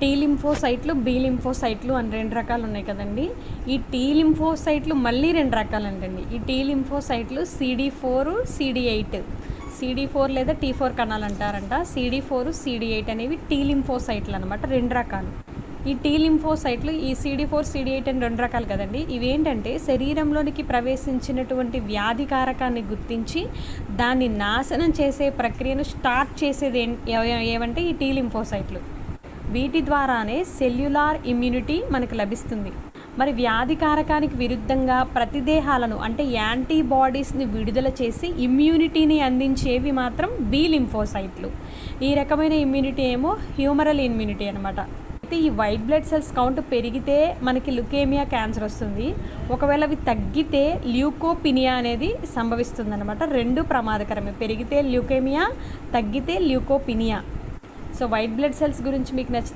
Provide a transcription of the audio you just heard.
Tea లింఫోసైట్లు B లింఫోసైట్లు అని రెండు రకాలు ఉన్నాయి కదండి. ఈ టీ లింఫోసైట్లు మళ్ళీ రెండు రకాలు అంటండి ఈ T లింఫోసైట్లు C D four C D eight. C D four లేదా టీ ఫోర్ కణాలు అంటారంట C D four C D eight అనేవి టీ లింఫోసైట్లు అనమాట రెండు రకాలు. ఈ టీ లింఫోసైట్లు ఈ సిడి ఫోర్ సిడి ఎయిట్ అని రెండు రకాలు కదండి. ఇవి ఏంటంటే శరీరంలోనికి ప్రవేశించినటువంటి వ్యాధి కారకాన్ని గుర్తించి దాన్ని నాశనం చేసే ప్రక్రియను స్టార్ట్ చేసేది ఏమంటే ఏవంటే ఈ టీ లింఫోసైట్లు. వీటి ద్వారానే సెల్యులార్ ఇమ్యూనిటీ మనకు లభిస్తుంది. మరి వ్యాధి కారకానికి విరుద్ధంగా ప్రతిదేహాలను అంటే యాంటీబాడీస్ని విడుదల చేసి ఇమ్యూనిటీని అందించేవి మాత్రం బి లింఫోసైట్లు. ఈ రకమైన ఇమ్యూనిటీ ఏమో హ్యూమరల్ ఇమ్యూనిటీ అనమాట అయితే ఈ వైట్ బ్లడ్ సెల్స్ కౌంట్ పెరిగితే మనకి లుకేమియా క్యాన్సర్ వస్తుంది. ఒకవేళ అవి తగ్గితే ల్యూకోపినియా అనేది సంభవిస్తుంది అనమాట రెండు ప్రమాదకరమే. పెరిగితే ల్యూకేమియా తగ్గితే leucopenia. So white blood cells గురించి మీకు నచ్చితే